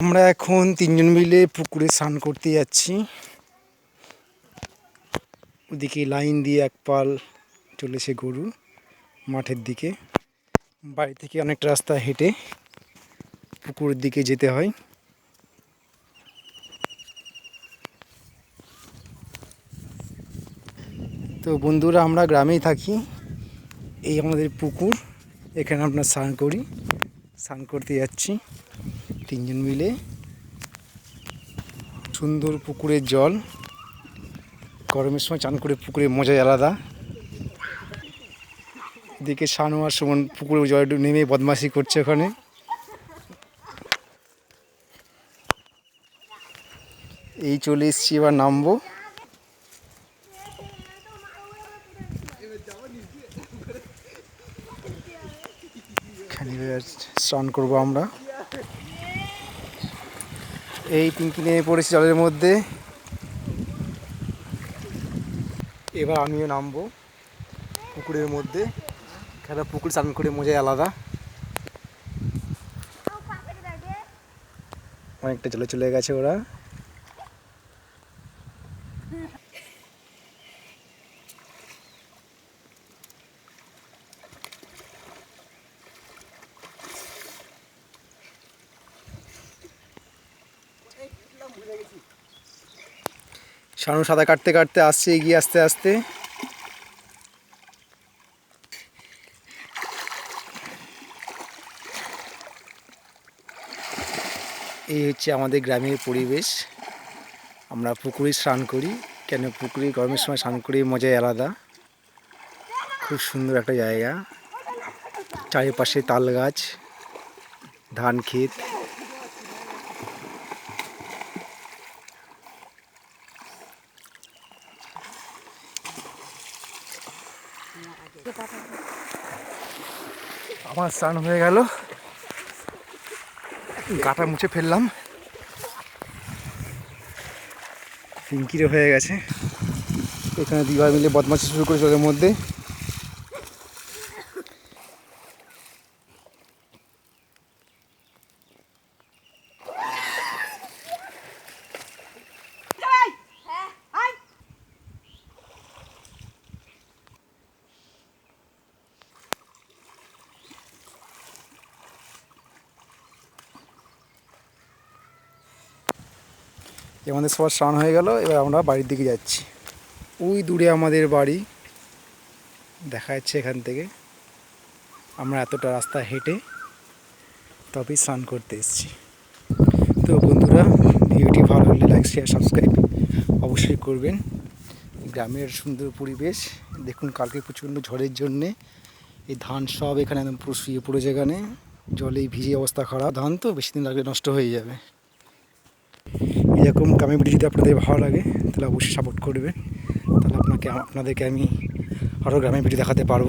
আমরা এখন তিনজন মিলে পুকুরে স্নান করতে যাচ্ছি। ওদিকে লাইন দিয়ে এক পাল চলেছে গরু মাঠের দিকে। বাড়ি থেকে অনেকটা রাস্তা হেঁটে পুকুরের দিকে যেতে হয়। তো বন্ধুরা, আমরা গ্রামেই থাকি। এই আমাদের পুকুর। এখানে আমরা স্নান করি, স্নান করতে যাচ্ছি। তিনজন মিলে সুন্দর পুকুরের জল, গরমের সময় চান করে পুকুরে মজাই আলাদা। এদিকে শানু আর সুমন পুকুরে জল নেমে বদমাশি করছে ওখানে। এই চলে এসছি, এবার নামবো। স্নান করব আমরা। এই পিঙ্কি নেমে পড়েছি জলের মধ্যে। এবার আমিও নামবো পুকুরের মধ্যে। খেলা পুকুর চান করে মজাই আলাদা। অনেকটা জলে চলে গেছে ওরা। শানু সাঁতার কাটতে কাটতে আসছে, এগিয়ে আস্তে আস্তে। এই হচ্ছে আমাদের গ্রামের পরিবেশ। আমরা পুকুরে স্নান করি, কেন পুকুরে গরমের সময় স্নান করি, মজাই আলাদা। খুব সুন্দর একটা জায়গা। চারিপাশে তাল গাছ, ধান ক্ষেত। আমার স্নান হয়ে গেল। গাটা মুছে ফেললাম। পিঙ্কিরে হয়ে গেছে। এখানে দিবার মিলে বদমাশি শুরু করেছে ওদের মধ্যে। আমাদের সবার স্নান হয়ে গেল, এবার আমরা বাড়ির দিকে যাচ্ছি। ওই দূরে আমাদের বাড়ি, দেখা যাচ্ছে এখান থেকে। আমরা এতটা রাস্তা হেঁটে তবেই স্নান করতে এসেছি। তো বন্ধুরা, ভিডিওটি ভালো হলে লাইক শেয়ার সাবস্ক্রাইব অবশ্যই করবেন। গ্রামের সুন্দর পরিবেশ, দেখুন কালকে প্রচণ্ড ঝড়ের জন্যে। এই ধান সব এখানে একদম পুরো শুয়ে পড়েছে এখানে। জলে ভিজে অবস্থা খারাপ। ধান তো বেশি দিন লাগলে নষ্ট হয়ে যাবে। এরকম গ্রামে ভিডিও যদি আপনাদের ভালো লাগে, তাহলে অবশ্যই সাপোর্ট করবে। তাহলে আপনাকে, আপনাদেরকে আমি আরও গ্রামের ভিডিও দেখাতে পারব।